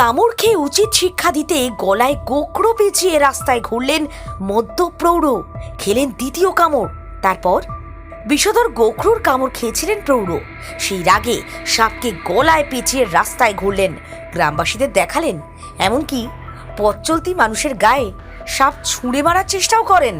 কামড় খেয়ে উচিত শিক্ষা দিতে গলায় গোকড়ো পেঁচিয়ে রাস্তায় ঘুরলেন মধ্যপ্রৌঢ়। খেলেন দ্বিতীয় কামড়, তারপর বিষধর গোখরুর কামড় খেয়েছিলেন প্রৌঢ়। সেই রাগে সাপকে গলায় পেঁচিয়ে রাস্তায় ঘুরলেন। গ্রামবাসীদের দেখালেন, এমনকি পথ চলতি মানুষের গায়ে সাপ ছুঁড়ে মারার চেষ্টাও করেন।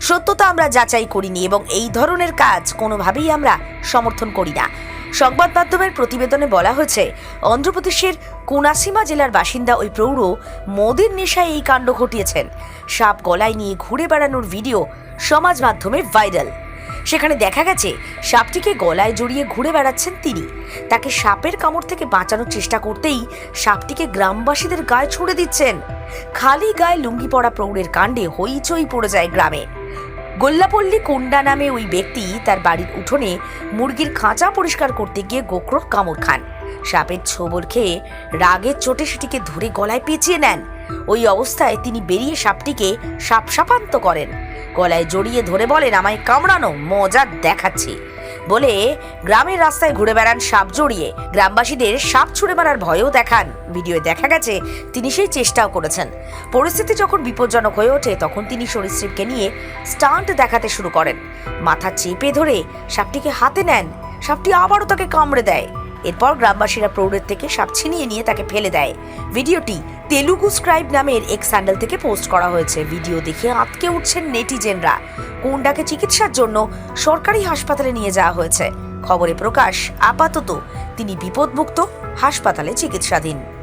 সত্যতা আমরা যাচাই করিনি এবং এই ধরনের কাজ কোনোভাবেই আমরা সমর্থন করি না। সংবাদ মাধ্যমের প্রতিবেদনে বলা হয়েছে, অন্ধ্রপ্রদেশের কোনাসিমা জেলার বাসিন্দা ওই প্রৌঢ় মদের নেশায় এই কাণ্ড ঘটিয়েছেন। সাপ গলায় নিয়ে ঘুরে বেড়ানোর ভিডিও সমাজ মাধ্যমে ভাইরাল। সেখানে দেখা গেছে, সাপটিকে গলায় জড়িয়ে ঘুরে বেড়াচ্ছেন তিনি। তাকে সাপের কামড় থেকে বাঁচানোর চেষ্টা করতেই সাপটিকে গ্রামবাসীদের গায়ে ছুড়ে দিচ্ছেন। খালি গায়ে লুঙ্গি পড়া প্রৌঢ়ের কাণ্ডে হইচই পড়ে যায় গ্রামে। গোল্লাপল্লী কুন্ডা নামে ওই ব্যক্তি তার বাড়ির উঠোনে মুরগির খাঁচা পরিষ্কার করতে গিয়ে গোখরোর কামড় খান। সাপের ছোবর খেয়ে রাগের চোটে সেটিকে ধরে গলায় পেঁচিয়ে নেন। ওই অবস্থায় তিনি বেরিয়ে সাপটিকে সাপ সাপান্ত করেন। গলায় জড়িয়ে ধরে বলেন, আমায় কামড়ানো, মজা দেখাচ্ছি। বলে গ্রামের রাস্তায় ঘুরে বেড়ান সাপ জড়িয়ে। গ্রামবাসীদের সাপ ছুঁড়ে মারার ভয়ও দেখান। ভিডিওয়ে দেখা গেছে, তিনি সেই চেষ্টাও করেছেন। পরিস্থিতি যখন বিপজ্জনক হয়ে ওঠে, তখন তিনি সরীসৃপকে নিয়ে স্টান্ট দেখাতে শুরু করেন। মাথা চেপে ধরে সাপটিকে হাতে নেন। সাপটি আবারও তাকে কামড়ে দেয়। এরপর গ্রামবাসীরা প্রৌঢ়ের থেকে সাপ ছিনিয়ে নিয়ে তাকে ফেলে দেয়। ভিডিওটি তেলুগু স্ক্রাইব নামের এক স্যান্ডেল থেকে পোস্ট করা হয়েছে। ভিডিও দেখে আঁতকে উঠছেন নেটিজেনরা। কোন্ডাকে চিকিৎসার জন্য সরকারি হাসপাতালে নিয়ে যাওয়া হয়েছে। খবরে প্রকাশ, আপাতত তিনি বিপদমুক্ত, হাসপাতালে চিকিৎসাধীন।